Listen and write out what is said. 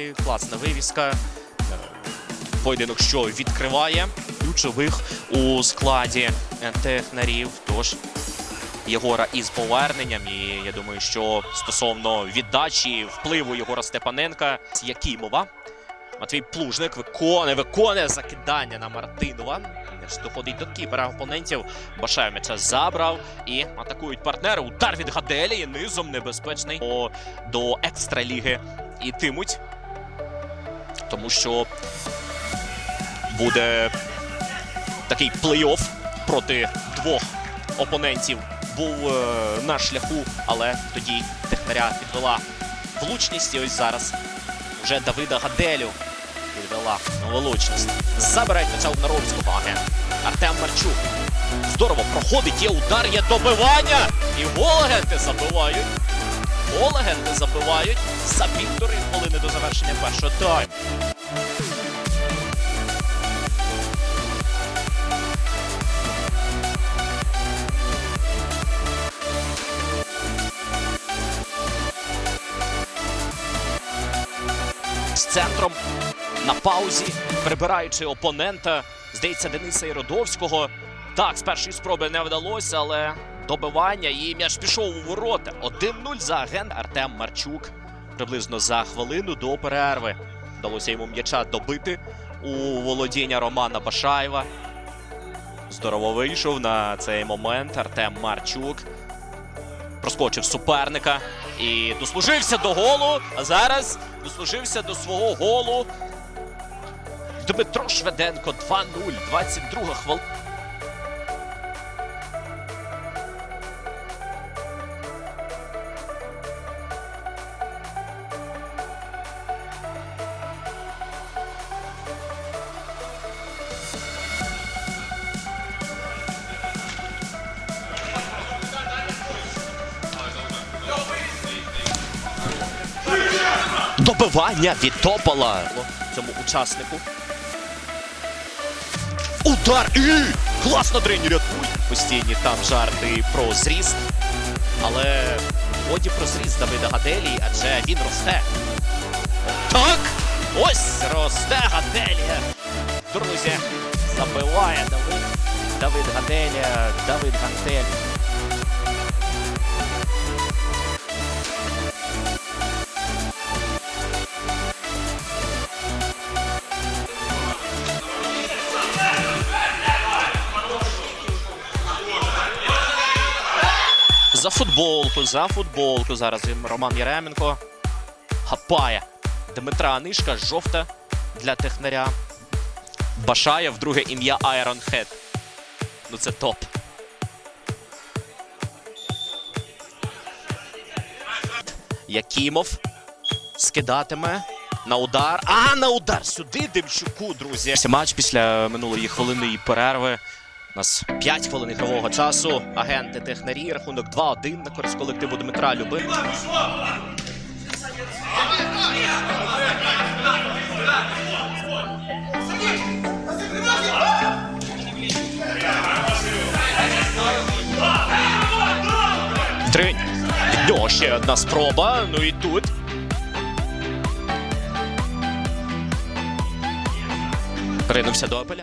грати. Класна вивіска. Е, Поєдинок, що відкриває ключових у складі технарів. Тож Єгора із поверненням. І я думаю, що стосовно віддачі впливу Єгора Степаненка, Якимова. Матвій Плужник виконує, виконує закидання на Мартинова. Доходить до кіпера опонентів. Башаєв м'яча забрав і атакують партнери. Удар від Гаделі низом небезпечний О, до екстраліги ітимуть. Тому що буде такий плей-офф проти двох опонентів. Був е, на шляху, але тоді технаря підвела влучність. І ось зараз вже Давида Гаделю відвела на влучність. Забирають м'яча у Наровського агент. Артем Марчук. Здорово проходить, є удар, є добивання. І гол-агенти забивають. Гол-агенти забивають за півтори хвилини до завершення першого тайму. з центром на паузі, прибираючи опонента. Здається, Дениса Іродовського. Так, з першої спроби не вдалося, але добивання і м'яч пішов у ворота. 1-0 за агент Артем Марчук. Приблизно за хвилину до перерви. Вдалося йому м'яча добити у володіння Романа Башаєва. Здорово вийшов на цей момент Артем Марчук. Проскочив суперника і дослужився до голу. А зараз дослужився до свого голу. Дмитро Шведенко 2-0, 22 хвилина. Добивання від Топола цьому учаснику. Удар! І! Класно тренер рятує! Постійні там жарти про зріст. Але годі про зріст Давида Гаделі, адже він росте. Так! Ось росте Гаделія. Друзі, забиває Давид. Давид Гаделія, Давид Гантель. За футболку, за футболку. Зараз він Роман Яременко хапає Дмитра Анишка, жовта для технаря. Башаєв, друге ім'я Айрон Хед. Ну це топ. Якимов скидатиме на удар. А, на удар сюди Демчуку, друзі. Матч після минулої хвилини і перерви. У нас 5 хвилин ігрового часу. Агенти технарі. Рахунок 2-1 на користь колективу Дмитра Любим. Тринь. Від нього ще одна спроба. Ну і тут. Ринувся до апеля.